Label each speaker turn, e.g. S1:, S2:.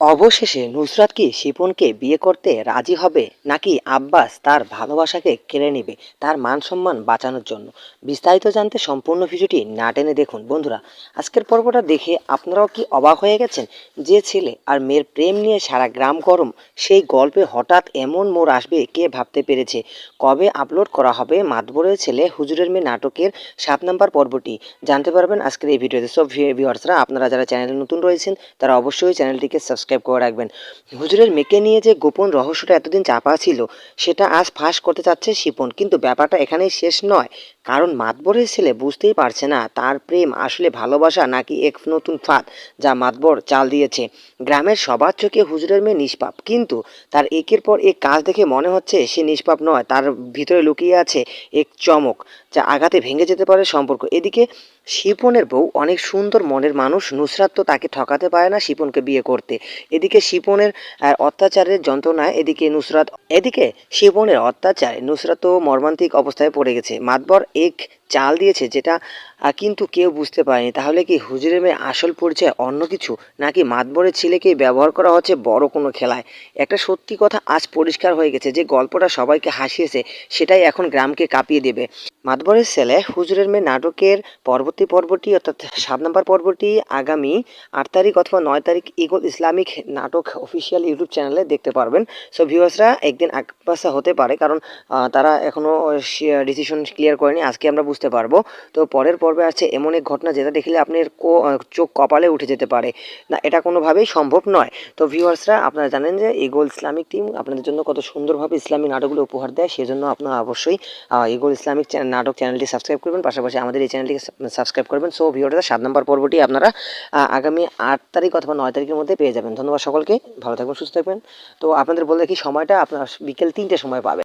S1: অবশেষে নুসরাত কি শিপনকে বিয়ে করতে রাজি হবে, নাকি আব্বাস তার ভালোবাসাকে কেড়ে নেবে, তার মান সম্মান বাঁচানোর জন্য? বিস্তারিত জানতে সম্পূর্ণ ভিডিওটি না টেনে দেখুন। বন্ধুরা, আজকের পর্বটা দেখে আপনারাও কি অবাক হয়ে গেছেন? যে ছেলে আর মেয়ের প্রেম নিয়ে সারা গ্রাম গরম, সেই গল্পে হঠাৎ এমন মোড় আসবে কে ভাবতে পেরেছে? কবে আপলোড করা হবে মাতবরের ছেলে হুজুরের মেয়ে নাটকের সাত নম্বর পর্বটি? জানতে পারবেন আজকের এই ভিডিওতে। সব ভিউয়ার্সরা আপনারা যারা চ্যানেলে নতুন রয়েছেন, তারা অবশ্যই চ্যানেলটিকে সাবস্ক্রাইব করে রাখবেন। হুজুরের মেয়েকে নিয়ে যে গোপন রহস্যটা এতদিন চাপা ছিল, সেটা আজ ফাঁস করতে চাচ্ছে শিপন। কিন্তু ব্যাপারটা এখানেই শেষ নয়। কারণ মাতবরের ছেলে বুঝতেই পারছে না তার প্রেম আসলে ভালোবাসা নাকি এক নতুন ফাঁদ যা মাতবর চাল দিয়েছে। গ্রামের সবার চোখে হুজুরের মেয়ে নিষ্পাপ। কিন্তু তার একের পর এক কাজ দেখে মনে হচ্ছে সে নিষ্পাপ নয়, তার ভিতরে লুকিয়ে আছে এক চমক যা আঘাতে ভেঙে যেতে পারে সম্পর্ক। এদিকে শিপনের বউ অনেক সুন্দর মনের মানুষ, নুসরাত তো তাকে ঠকাতে পারে না শিপনকে বিয়ে করতে। এদিকে শিপনের অত্যাচারের যন্ত্রণায় এদিকে নুসরাত, এদিকে শিপনের অত্যাচারে নুসরাত তো মর্মান্তিক অবস্থায় পড়ে গেছে। মাতবর এক চাল দিয়েছে যেটা কিন্তু কেউ বুঝতে পারেনি। তাহলে কি হুজুরের মেয়ে আসল পরিচয় অন্য কিছু? নাকি মাতবরের ছেলেকে ব্যবহার করা হচ্ছে বড় কোনো খেলায়? একটা সত্যি কথা আজ পরিষ্কার হয়ে গেছে যে গল্পটা সবাইকে হাসিয়েছে, সেটাই এখন গ্রামকে কাঁপিয়ে দেবে। মাতবরের ছেলে হুজুরের মেয়ে নাটকের পরবর্তী পর্বটি, অর্থাৎ সাত নম্বর পর্বটি আগামী আট তারিখ অথবা নয় তারিখ ইগল ইসলামিক নাটক অফিসিয়াল ইউটিউব চ্যানেলে দেখতে পারবেন। সো ভিউয়ার্সরা একদিন একপাশা হতে পারে, কারণ তারা এখনও ডিসিশন ক্লিয়ার করেনি। আজকে আমরা বুঝতে পারব। তো পরের পর্বে আছে এমন এক ঘটনা যেটা দেখলে আপনার চোখ কপালে উঠে যেতে পারে। না, এটা কোনোভাবেই সম্ভব নয়। তো ভিউয়ার্সরা, আপনারা জানেন যে ইগল ইসলামিক টিম আপনাদের জন্য কত সুন্দরভাবে ইসলামিক নাটকগুলো উপহার দেয়, সেজন্য আপনারা অবশ্যই ইগল ইসলামিক নাটক চ্যানেলটি সাবস্ক্রাইব করবেন। পাশাপাশি আমাদের এই চ্যানেলটিকে সাবস্ক্রাইব করবেন। সো ভিডিওটা সাত নম্বর পর্বটি আপনারা আগামী আট তারিখ অথবা নয় তারিখের মধ্যে পেয়ে যাবেন। ধন্যবাদ সকলকে। ভালো থাকবেন, সুস্থ থাকবেন। তো আপনাদের বলে রাখি সময়টা আপনার বিকেল তিনটে সময় পাবেন।